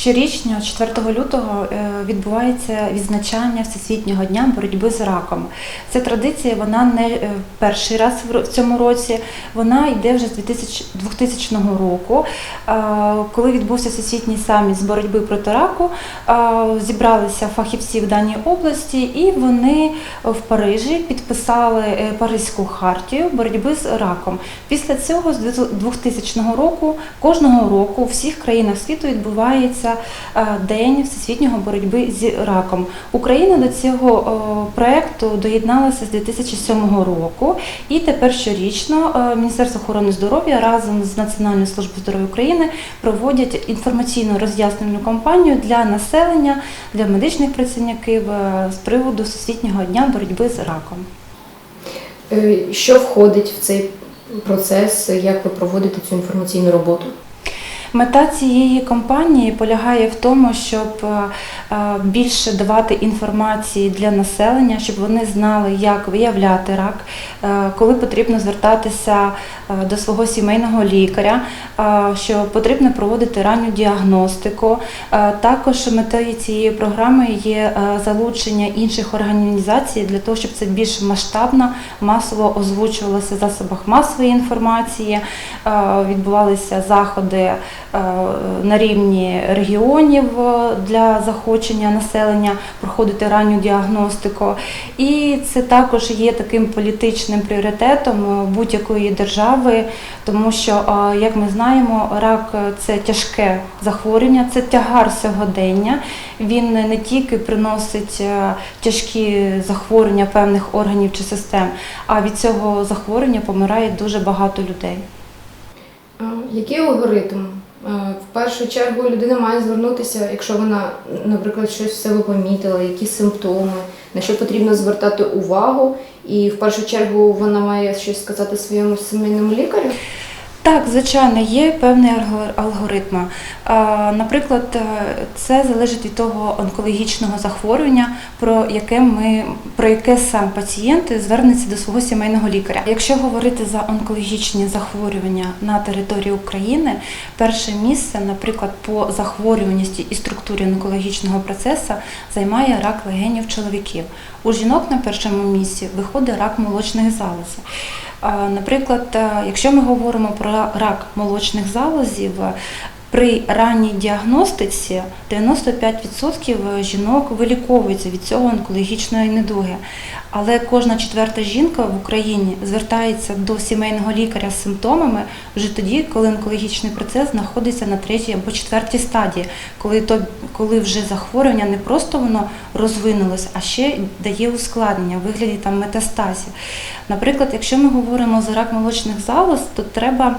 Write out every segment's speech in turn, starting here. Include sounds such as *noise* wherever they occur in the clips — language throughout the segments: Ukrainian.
Щорічно, 4 лютого, е, відбувається відзначання Всесвітнього дня боротьби з раком. Ця традиція вона не е, перший раз в цьому році. Вона йде вже з 2000 2000 року. Е, Коли відбувся всесвітній саміт з боротьби проти раку, е, зібралися фахівці в даній області, і вони в Парижі підписали е, Паризьку хартію боротьби з раком. Після цього з 2000 року кожного року у всіх країнах світу відбувається е, День всесвітнього боротьби з раком. Україна до цього е, проекту доєдналася з 2007 року, і тепер щорічно е, Міністерство охорони здоров'я разом з Національною службою здоров'я України проводять інформаційну роз'яснювальну кампанію для населення, для медичних працівників з приводу всесвітнього дня боротьби з раком. Що входить в цей процес? Як ви проводите цю інформаційну роботу? Мета цієї кампанії полягає в тому, щоб е, е, більше давати інформації для населення, щоб вони знали, як виявляти рак, е, коли потрібно звертатися до свого сімейного лікаря, що потрібно проводити ранню діагностику. Також метою цієї програми є залучення інших організацій для того, щоб це більш масштабно, масово озвучувалося в засобах масової інформації, відбувалися заходи на рівні регіонів е, для захочення населення проходити ранню діагностику. І це також є таким політичним пріоритетом е, будь-якої держави, тому що, е, як ми знаємо, рак е, це тяжке захворювання, це тягар сьогодення. Він не тільки приносить е, тяжкі захворювання певних органів чи систем, а від цього захворювання помирає дуже багато людей. Який алгоритм? Е, В першу чергу людина має звернутися, якщо вона, наприклад, щось в себе помітила, які симптоми, на що потрібно звертати увагу, і в першу чергу вона має щось сказати своєму сімейному лікарю. Так, звичайно, є певний алгор- алгоритм. Наприклад, е, це залежить від того онкологічного захворювання, про яке ми про яке сам пацієнт звернеться до свого сімейного лікаря. Якщо говорити за онкологічні захворювання на території України, перше місце, наприклад, по захворюваності і структурі онкологічного процесу займає рак легенів чоловіків. У жінок на першому місці виходить рак молочних залоз. А, Наприклад, е, якщо ми говоримо про рак молочних залозів, е, при ранній діагностиці 95% жінок виліковуються від цього онкологічної недуги. Але кожна четверта жінка в Україні звертається до сімейного лікаря з симптомами вже тоді, коли онкологічний процес знаходиться на третій або четвертій стадії, коли то коли вже захворювання не просто воно розвинулось, а ще дає ускладнення в вигляді там метастазів. Наприклад, якщо ми говоримо за рак молочних залоз, то треба.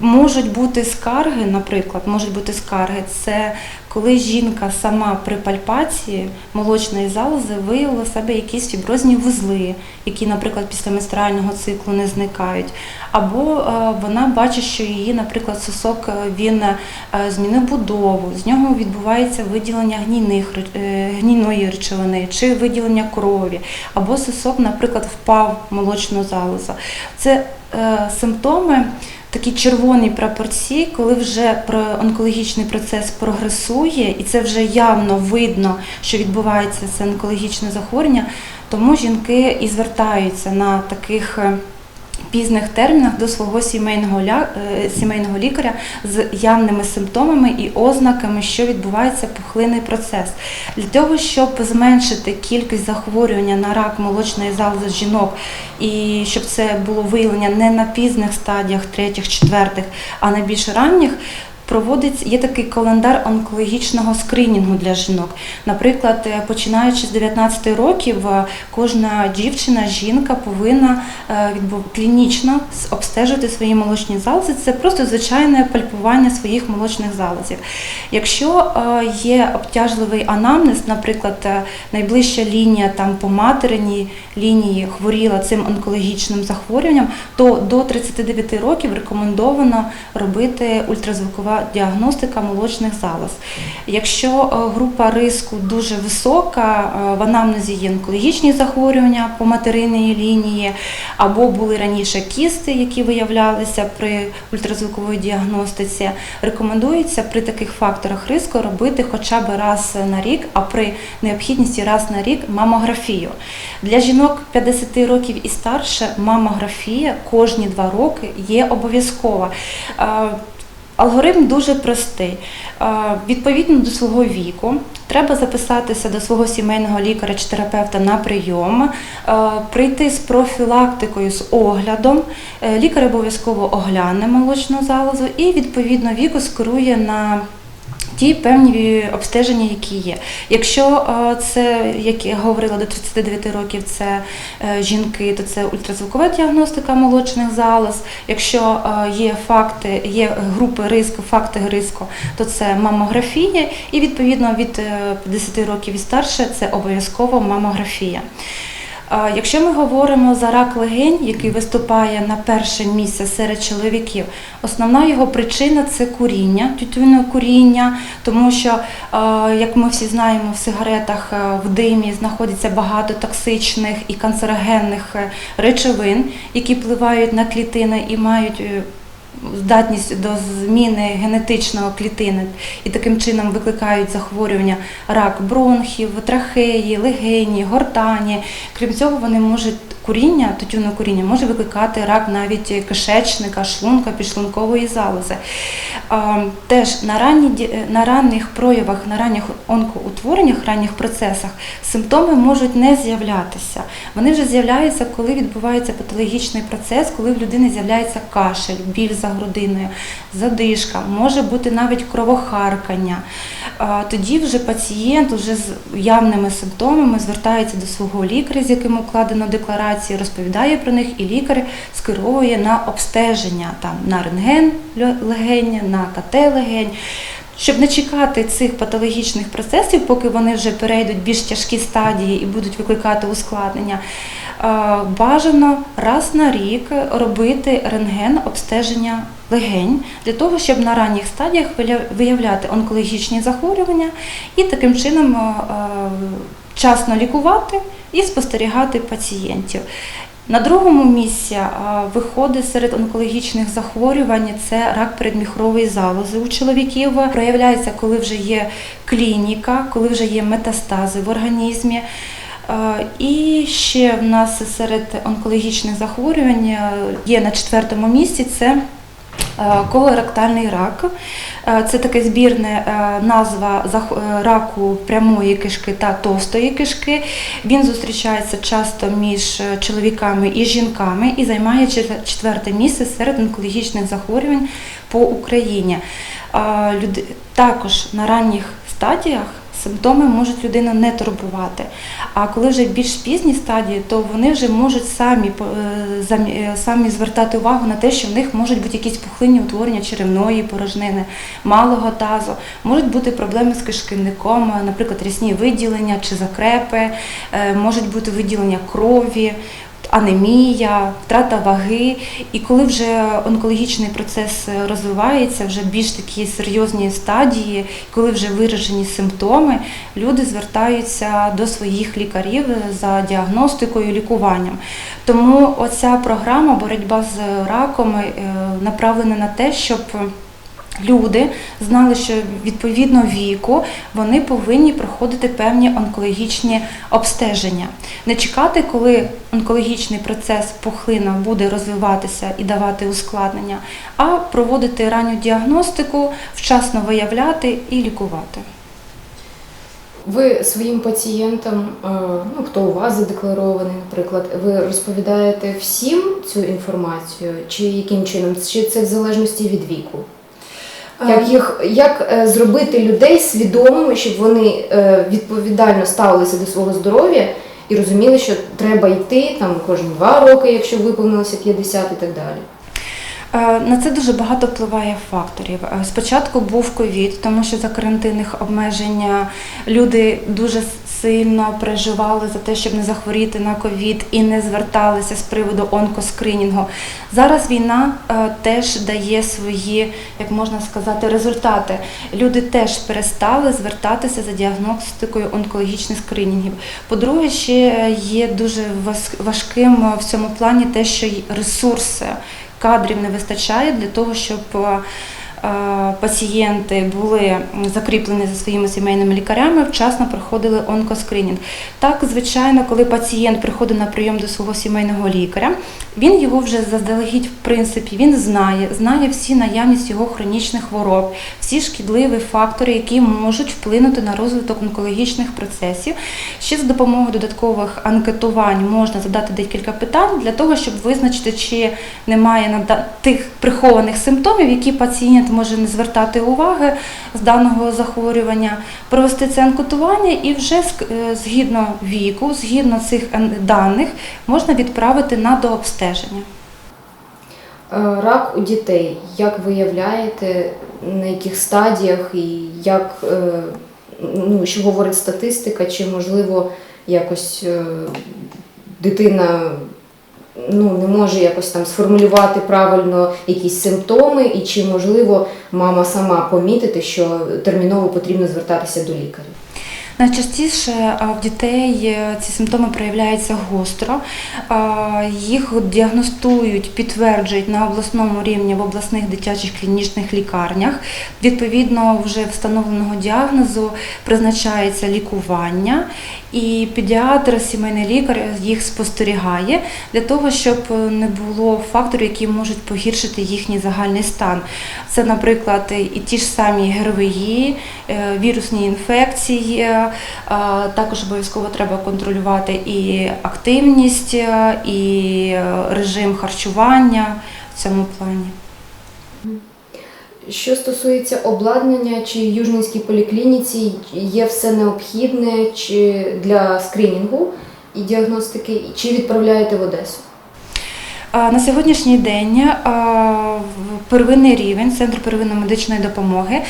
Можуть бути скарги, наприклад, можуть бути скарги. Це коли жінка сама при пальпації молочної залози виявила в себе якісь фіброзні вузли, які, наприклад, після менструального циклу не зникають. Або е, вона бачить, що її, наприклад, сосок е, він е, змінив будову, з нього відбувається виділення гнійних, гнійної речовини чи виділення крові, або сосок, наприклад, впав молочну залозу. Це симптоми. Такі червоні прапорці, коли вже онкологічний процес прогресує, і це вже явно видно, що відбувається це онкологічне захворювання, тому жінки і звертаються на таких е, пізних термінах до свого сімейного, е, сімейного лікаря з явними симптомами і ознаками, що відбувається пухлинний процес. Для того, щоб зменшити кількість захворювання на рак молочної залози жінок, і щоб це було виявлення не на пізних стадіях, третіх, четвертих, а на більш ранніх. Проводиться є такий календар онкологічного скринінгу для жінок. Наприклад, е, починаючи з 19 років, е, кожна дівчина, жінка повинна е, клінічно обстежити свої молочні залози. Це просто звичайне пальпування своїх молочних залозів. Якщо є обтяжливий анамнез, наприклад, найближча лінія там по материній лінії хворіла цим онкологічним захворюванням, то до 39 років рекомендовано робити ультразвукова діагностика молочних залоз. Якщо е, група риску дуже висока, е, в анамнезі є онкологічні захворювання по материнній лінії, або були раніше кісти, які виявлялися при ультразвуковій діагностиці, рекомендується при таких факторах риску робити хоча б раз на рік, а при необхідності раз на рік мамографію. Для жінок 50 років і старше мамографія кожні два роки є обов'язкова. Алгоритм дуже простий. Е, Відповідно до свого віку треба записатися до свого сімейного лікаря чи терапевта на прийом, е, прийти з профілактикою, з оглядом. Е, Лікар обов'язково огляне молочну залозу і відповідно віку скерує на ті певні обстеження, які є. Якщо е, це, як я говорила, до 39 років це е, жінки, то це ультразвукова діагностика молочних залоз. Якщо е, є факти, є групи риску, факти риску, то це мамографія, і відповідно від е, 50 років і старше це обов'язково мамографія. Якщо ми говоримо за рак легень, який виступає на перше місце серед чоловіків, основна його причина це куріння, тютюне куріння, тому що, як ми всі знаємо, в сигаретах е, в димі знаходиться багато токсичних і канцерогенних е, речовин, які впливають на клітини і мають е, здатність до зміни генетичного клітини і таким чином викликають захворювання рак бронхів, трахеї, легені, гортані. Крім цього, вони можуть куріння, тютюне куріння може викликати рак навіть кишечника, шлунка, підшлункової залози. Теж на, ранні, на ранніх проявах, на ранніх онкоутвореннях, ранніх процесах симптоми можуть не з'являтися. Вони вже з'являються, коли відбувається патологічний процес, коли в людини з'являється кашель, біль за грудиною, задишка, може бути навіть кровохаркання. Тоді вже пацієнт вже з явними симптомами звертається до свого лікаря, з яким укладено декларації, розповідає про них, і лікар скеровує на обстеження там на рентген легень, на КТ легень. Щоб не чекати цих патологічних процесів, поки вони вже перейдуть більш тяжкі стадії і будуть викликати ускладнення, е, бажано раз на рік робити рентген обстеження легень для того, щоб на ранніх стадіях виявляти онкологічні захворювання і таким чином е, е, вчасно лікувати і спостерігати пацієнтів. На другому місці виходить серед онкологічних захворювань це рак передміхрової залози у чоловіків. Проявляється, коли вже є клініка, коли вже є метастази в організмі. І ще в нас серед онкологічних захворювань є на четвертому місці це колоректальний рак. Е, Це таке збірне е, назва е, раку прямої кишки та товстої кишки. Він зустрічається часто між е, чоловіками і жінками і займає чет- четверте місце серед онкологічних захворювань по Україні. Е, Також на ранніх стадіях симптоми можуть людину не турбувати. А коли вже більш пізні стадії, то вони вже можуть самі, е, е, самі звертати увагу на те, що в них можуть бути якісь пухлинні утворення черевної порожнини, малого тазу, можуть бути проблеми з кишківником, е, наприклад, рісні виділення чи закрепи, можуть бути виділення крові. Анемія, втрата ваги, і коли вже онкологічний процес розвивається, вже більш такі серйозні стадії, коли вже виражені симптоми, люди звертаються до своїх лікарів за діагностикою, лікуванням. Тому оця програма боротьба з раком е, направлена на те, щоб Люди знали, що відповідно віку вони повинні проходити певні онкологічні обстеження. Не чекати, коли онкологічний процес пухлина буде розвиватися і давати ускладнення, а проводити ранню діагностику, вчасно виявляти і лікувати. Ви своїм пацієнтам, е, ну хто у вас задекларований, наприклад, ви розповідаєте всім цю інформацію, чи яким чином, чи це в залежності від віку? Як їх як е, зробити людей свідомими, щоб вони е, відповідально ставилися до свого здоров'я і розуміли, що треба йти там кожні два роки, якщо виповнилося 50 і так далі. Е, На це дуже багато впливає факторів. Е, Спочатку був ковід, тому що за карантинних обмежень е, люди дуже сильно переживали за те, щоб не захворіти на ковід і не зверталися з приводу онкоскринінгу. Зараз війна теж дає свої, як можна сказати, результати. Люди теж перестали звертатися за діагностикою онкологічних скринінгів. По-друге, ще є дуже важким в цьому плані те, що ресурси кадрів не вистачає для того, щоб е, пацієнти були закріплені за своїми сімейними лікарями, вчасно проходили онкоскринінг. Так, звичайно, коли пацієнт приходить на прийом до свого сімейного лікаря, він його вже заздалегідь, в принципі, він знає, знає всі наявність його хронічних хвороб, всі шкідливі фактори, які можуть вплинути на розвиток онкологічних процесів. Ще за допомогою додаткових анкетувань можна задати декілька питань для того, щоб визначити, чи немає тих прихованих симптомів, які пацієнт може не звертати уваги з даного захворювання, провести це анкетування і вже е, згідно віку, згідно цих даних, можна відправити на дообстеження. Е, Рак у дітей. Як виявляєте, на яких стадіях і як е, ну, що говорить статистика, чи можливо якось дитина ну, не може якось там сформулювати правильно якісь симптоми, і чи можливо мама сама помітити, що терміново потрібно звертатися до лікаря? Найчастіше в дітей е, ці симптоми проявляються гостро. Їх діагностують, підтверджують на обласному рівні в обласних дитячих клінічних лікарнях. Відповідно, вже встановленого діагнозу призначається лікування, і педіатр, сімейний лікар їх спостерігає для того, щоб не було факторів, які можуть погіршити їхній загальний стан. Це, наприклад, і ті ж самі ГРВІ, е, вірусні інфекції. Е, Також обов'язково треба контролювати і активність, е, і е, режим харчування в цьому плані. Що стосується обладнання, чи в Южненській поліклініці є все необхідне чи для скринінгу і діагностики, чи відправляєте в Одесу? На сьогоднішній день первинний рівень Центр первинної медичної допомоги.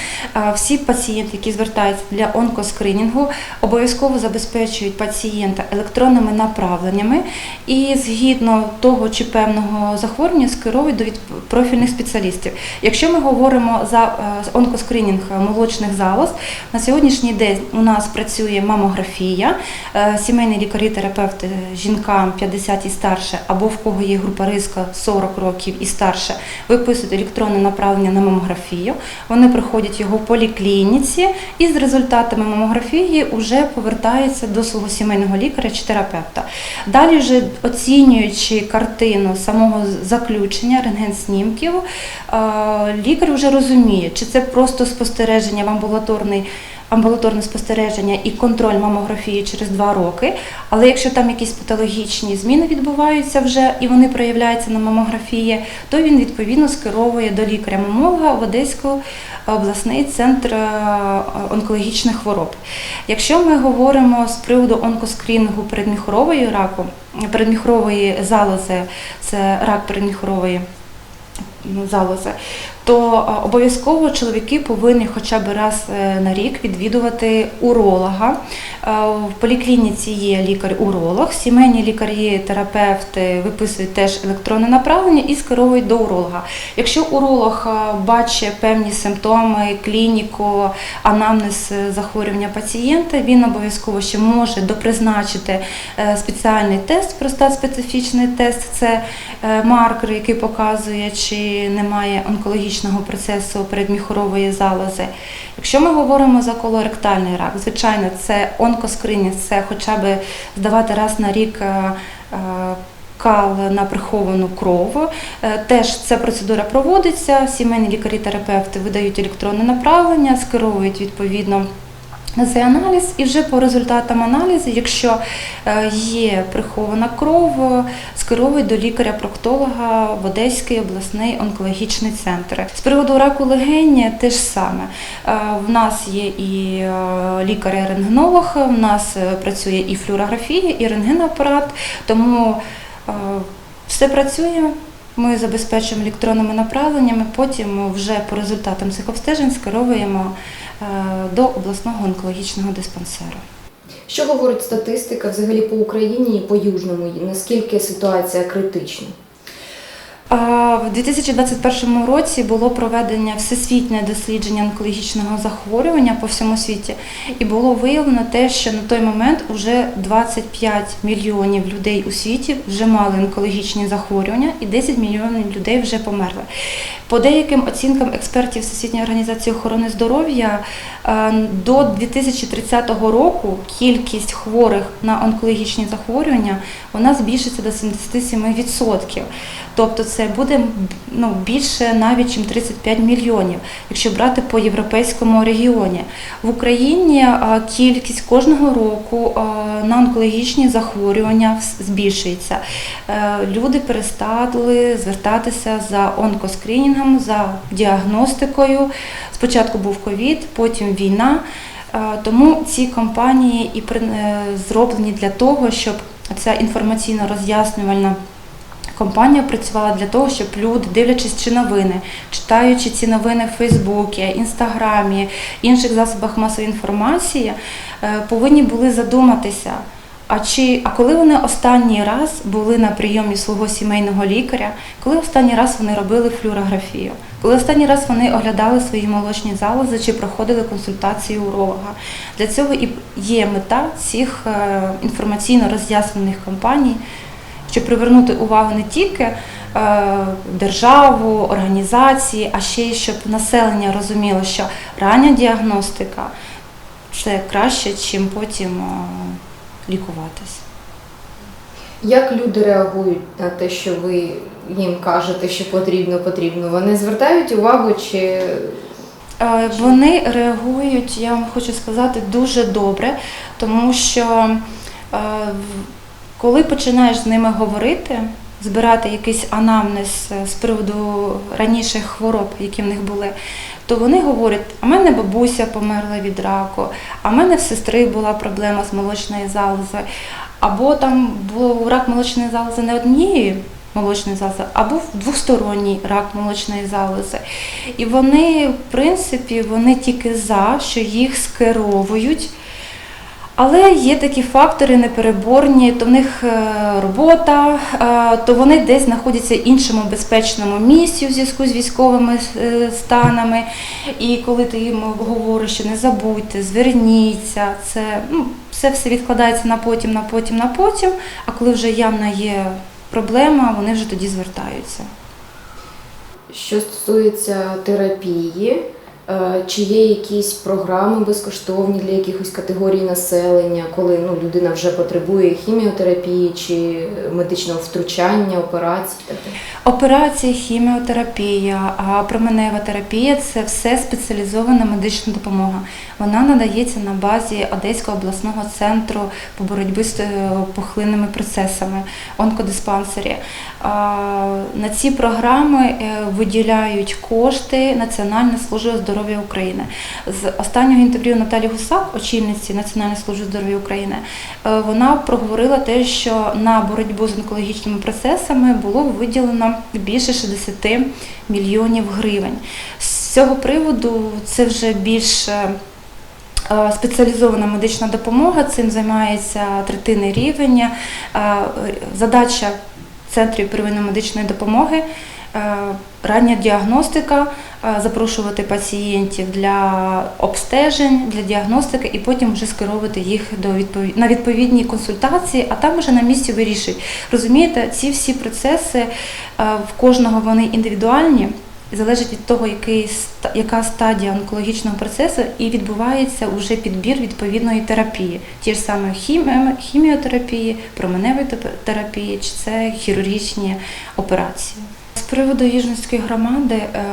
Всі пацієнти, які звертаються для онкоскринінгу, обов'язково забезпечують пацієнта електронними направленнями і згідно того чи певного захворювання скеровують до профільних спеціалістів. Якщо ми говоримо за е, онкоскринінг молочних залоз, на сьогоднішній день у нас працює мамографія, е, сімейні лікарі-терапевти жінкам 50 і старше, або в кого є група риска 40 років і старше, виписують електронне направлення на мамографію. Вони проходять його в поліклініці і з результатами мамографії вже повертаються до свого сімейного лікаря чи терапевта. Далі, вже оцінюючи картину самого заключення рентген-снімків, е, лікар вже розуміє, чи це просто спостереження в амбулаторний амбулаторне спостереження і контроль мамографії через два роки. Але якщо там якісь патологічні зміни відбуваються вже і вони проявляються на мамографії, то він відповідно скеровує до лікаря-мамолога в Одеський обласний центр е, онкологічних хвороб. Якщо ми говоримо з приводу онкоскрінінгу передміхорової раку, передміхорової залози, це рак передміхорової залози, то обов'язково чоловіки повинні хоча б раз е, на рік відвідувати уролога. Е, В поліклініці є лікар-уролог, сімейні лікарі, терапевти виписують теж електронне направлення і скеровують до уролога. Якщо уролог е, бачить певні симптоми, клініку, анамнез е, захворювання пацієнта, він обов'язково ще може допризначити е, спеціальний тест, простат-специфічний тест. Це е, маркер, який показує, чи немає онкологічного процесу передміхорової залози. Якщо ми говоримо за колоректальний рак, звичайно, це онкоскринінг, це хоча б здавати раз на рік. е, е, Кал на приховану кров. Е, Теж ця процедура проводиться. Сімейні лікарі-терапевти видають електронне направлення, скеровують відповідно цей аналіз, і вже по результатам аналізу, якщо е, є прихована кров, скеровують до лікаря-проктолога в Одеський обласний онкологічний центр. З приводу раку легені те ж саме. Е, В нас є і е, лікар-рентгенолог, в нас працює і флюорографія, і рентгенапарат, тому все працює. Ми забезпечуємо електронними направленнями, потім вже по результатам цих обстежень скеровуємо е, до обласного онкологічного диспансеру. Що говорить статистика взагалі по Україні і по Южному? Наскільки ситуація критична? В 2021 році було проведення всесвітнє дослідження онкологічного захворювання по всьому світі, і було виявлено те, що на той момент вже 25 мільйонів людей у світі вже мали онкологічні захворювання, і 10 мільйонів людей вже померли. По деяким оцінкам експертів Всесвітньої організації охорони здоров'я е, до 2030 року кількість хворих на онкологічні захворювання вона збільшиться до 77%. Тобто це буде ну, більше навіть ніж 35 мільйонів, якщо брати по європейському регіоні. В Україні кількість кожного року на онкологічні захворювання збільшується. Е, Люди перестали звертатися за онкоскринінгом, за діагностикою. Спочатку був ковід, потім війна. Е, Тому ці компанії і е, зроблені для того, щоб ця інформаційно роз'яснювальна компанія працювала для того, щоб люди, дивлячись чи новини, читаючи ці новини в Фейсбуці, Інстаграмі, інших засобах масової інформації, е, повинні були задуматися. А чи а коли вони останній раз були на прийомі свого сімейного лікаря, коли останній раз вони робили флюорографію, коли останній раз вони оглядали свої молочні залози чи проходили консультації уролога? Для цього і є мета цих е, інформаційно роз'яснених компаній, щоб привернути увагу не тільки е, державу, організації, а ще й щоб населення розуміло, що рання діагностика це краще, чим потім е, лікуватись. Як люди реагують на те, що ви їм кажете, що потрібно, потрібно? Вони звертають увагу чи Е, Вони реагують, я вам хочу сказати, дуже добре, тому що коли починаєш з ними говорити, збирати якийсь анамнез е, з приводу раніших хвороб, які в них були, то вони говорять, а в мене бабуся померла від раку, а в мене в сестри була проблема з молочною залозою, або там був рак молочної залози не однієї молочної залози, а був двосторонній рак молочної залози. І вони, в принципі, вони тільки за, що їх скеровують. Але є такі фактори непереборні, то в них е, робота, е, то вони десь знаходяться в іншому безпечному місці у зв'язку з військовими е, станами. І коли ти їм говориш, що не забудьте, зверніться, це ну, все все відкладається на потім, на потім, на потім. А коли вже явно є проблема, вони вже тоді звертаються. що стосується терапії, чи є якісь програми безкоштовні для якихось категорій населення, коли ну, людина вже потребує хіміотерапії чи медичного втручання, операцій? Операції, хіміотерапія, променева терапія це все спеціалізована медична допомога. Вона надається на базі Одеського обласного центру по боротьбі з е, пухлинними процесами, онкодиспансері. На ці програми е, виділяють кошти Національна служба здоров'я України. З останнього інтерв'ю Наталі Гусак, очільниці Національної служби здоров'я України, е, вона проговорила те, що на боротьбу з онкологічними процесами було виділено більше 60 мільйонів гривень. З цього приводу це вже більше е, спеціалізована медична допомога. Цим займається третинний рівень. Е, Задача центрів первинної медичної допомоги. Е, Рання діагностика, е, запрошувати пацієнтів для обстежень, для діагностики і потім вже скеровувати їх до відповід... на відповідні консультації, а там вже на місці вирішують. Розумієте, ці всі процеси е, в кожного вони індивідуальні. Залежить від того, який, яка стадія онкологічного процесу, і відбувається вже підбір відповідної терапії. Ті ж саме хімі- хіміотерапії, променевої терапії, чи це хірургічні операції. Приводу Южницької громади, е,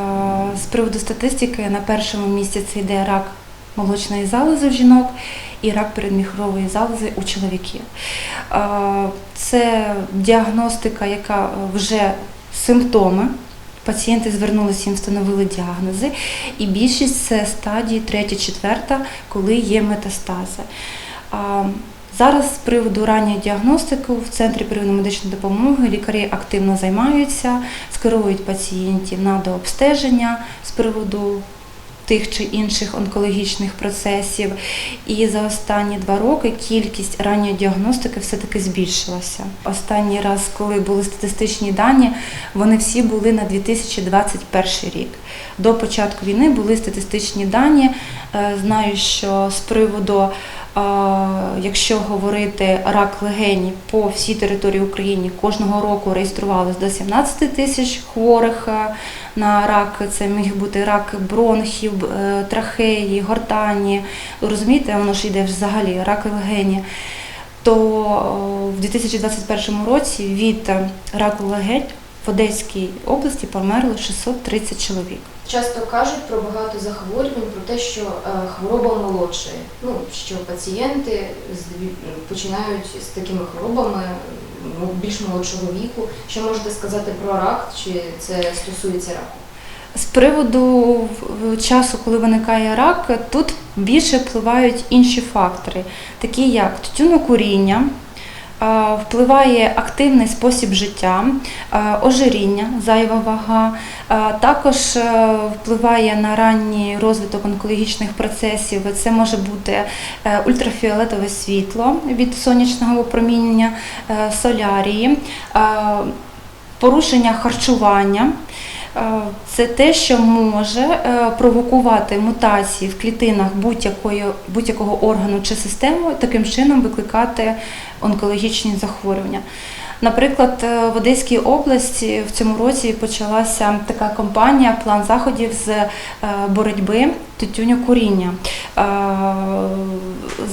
з приводу статистики, на першому місці це йде рак молочної залози в жінок і рак передміхрової залози у чоловіків. Е, Це діагностика, яка вже симптоми. Пацієнти звернулися, їм встановили діагнози, і більшість це стадії 3-4, коли є метастази. Зараз з приводу ранньої діагностики в центрі первинної медичної допомоги лікарі активно займаються, скеровують пацієнтів на дообстеження з приводу тих чи інших онкологічних процесів. І за останні два роки кількість ранньої діагностики все-таки збільшилася. Останній раз, коли були статистичні дані, вони всі були на 2021 рік. До початку війни були статистичні дані. Е, Знаю, що з приводу, якщо говорити рак легені по всій території України, кожного року реєструвалось до 17 тисяч хворих е, на рак. Це міг бути рак бронхів, е, трахеї, гортані. Розумієте, воно ж йде взагалі рак легені. То о, в 2021 році від е, раку легень в Одеській області померло 630 чоловік. Часто кажуть про багато захворювань, про те, що е, хвороба молодшає. Ну, що пацієнти починають з такими хворобами більш молодшого віку. Що можете сказати про рак? Чи це стосується раку? З приводу часу, коли виникає рак, тут більше впливають інші фактори, такі як тютюнокуріння, впливає активний спосіб життя, ожиріння, зайва вага, також е, впливає на ранній розвиток онкологічних процесів. Це може бути е, ультрафіолетове світло від сонячного опромінення, е, солярії, порушення харчування. Е, Це те, що може е, провокувати мутації в клітинах будь-якого органу чи системи, таким чином викликати онкологічні захворювання. Наприклад, е, в Одеській області в цьому році почалася така кампанія, план заходів з боротьби тютюнокуріння. Е,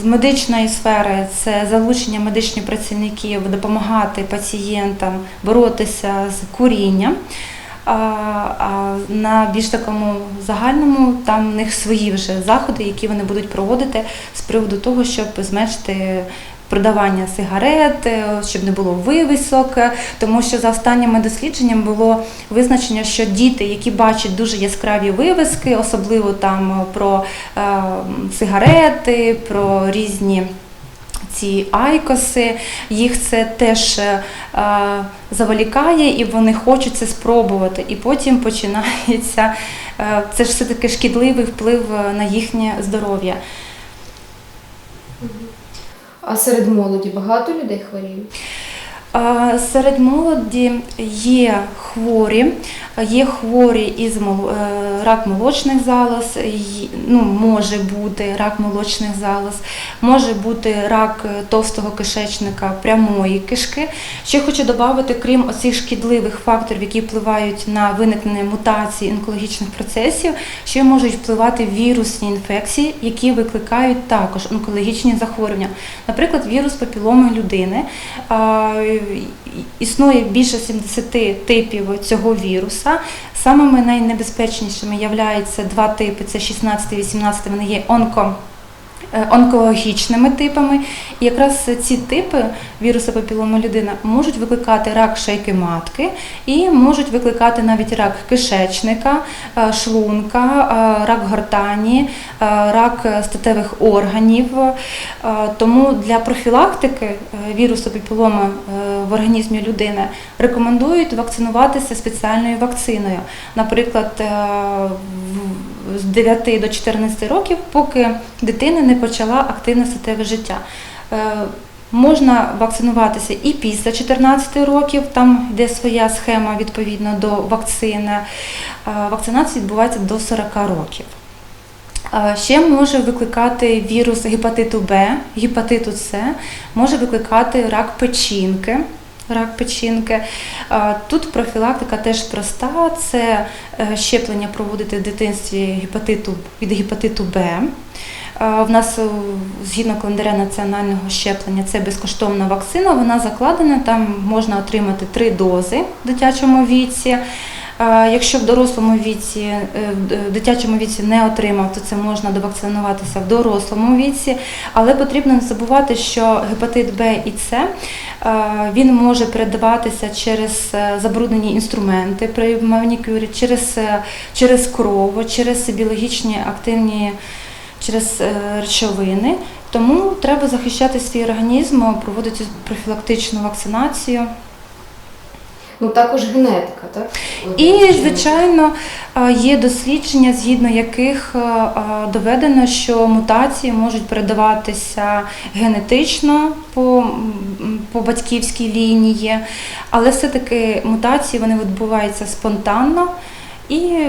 З медичної сфери це залучення медичних працівників допомагати пацієнтам боротися з курінням. А, на більш такому загальному там в них свої вже заходи, які вони будуть проводити з приводу того, щоб зменшити продавання сигарет, е, щоб не було вивісок, тому що за останніми дослідженнями було визначення, що діти, які бачать дуже яскраві вивіски, особливо там про е, сигарети, про різні ці айкоси, їх це теж е, заволікає і вони хочуть це спробувати. І потім починається е, це ж все-таки шкідливий вплив е, на їхнє здоров'я. А серед молоді багато людей хворіють? Серед молоді є хворі, є хворі із е, рак молочних залоз, ну, може бути рак молочних залоз, може бути рак е, товстого кишечника прямої кишки. Ще хочу додати, крім оцих шкідливих факторів, які впливають на виникнення мутацій онкологічних процесів, ще можуть впливати вірусні інфекції, які викликають також онкологічні захворювання. Наприклад, вірус папіломи людини. Існує більше 70 типів цього віруса. Самими найнебезпечнішими являються два типи: це 16 і 18, вони є онко. Е, Онкологічними типами, і якраз ці типи вірусу папіломи людини можуть викликати рак шейки матки і можуть викликати навіть рак кишечника, е, шлунка, е, рак гортані, рак статевих органів. Тому для профілактики вірусу папіломи в організмі людини рекомендують вакцинуватися спеціальною вакциною. Наприклад, з 9 до 14 років, поки дитина не почала активне статеве життя. Е, Можна вакцинуватися і після 14 років, там йде своя схема відповідно до вакцини. Е, Вакцинація відбувається до 40 років. Е, Ще може викликати вірус гепатиту Б, гепатиту С, може викликати рак печінки. Рак печінки. Тут профілактика теж проста. Це е, щеплення проводити в дитинстві гепатиту від гепатиту Б. В нас е, згідно календаря національного щеплення це безкоштовна вакцина. Вона закладена, там можна отримати три дози в дитячому віці. Е, Якщо в дорослому віці, е, в дитячому віці не отримав, то це можна довакцинуватися в дорослому віці. Але потрібно не забувати, що гепатит Б і С е, він може передаватися через е, забруднені інструменти при манікюрі, через, е, через кров, через біологічні активні через е, речовини. Тому треба захищати свій організм, проводити профілактичну вакцинацію. Ну також генетика, так? І, звичайно, є дослідження, згідно яких доведено, що мутації можуть передаватися генетично по, по батьківській лінії, але все-таки мутації вони відбуваються спонтанно. І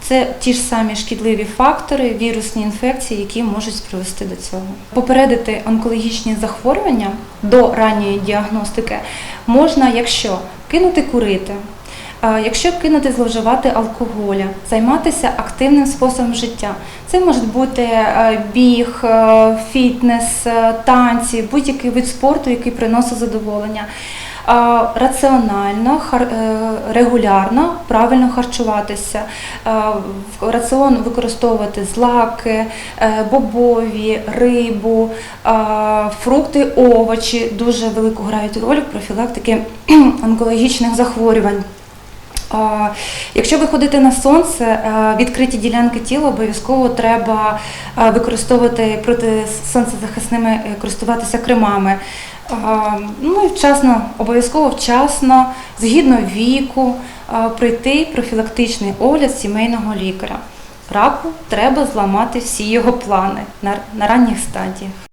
це ті ж самі шкідливі фактори, вірусні інфекції, які можуть привести до цього. Попередити онкологічні захворювання до ранньої діагностики можна, якщо кинути курити, якщо кинути зловживати алкоголя, займатися активним способом життя. Це можуть бути е, біг, е, фітнес, е, танці, будь-який вид спорту, який приносить задоволення. Раціонально, е, регулярно, правильно харчуватися, в раціон використовувати злаки, е, бобові, рибу, фрукти, овочі дуже велику грають роль в профілактики *clears throat* онкологічних захворювань. Якщо ви ходите на сонце, е, відкриті ділянки тіла обов'язково треба е, використовувати проти сонцезахисними, е, користуватися кремами. Ну і вчасно, обов'язково вчасно, згідно віку, пройти профілактичний огляд сімейного лікаря. Раку треба зламати всі його плани на ранніх стадіях.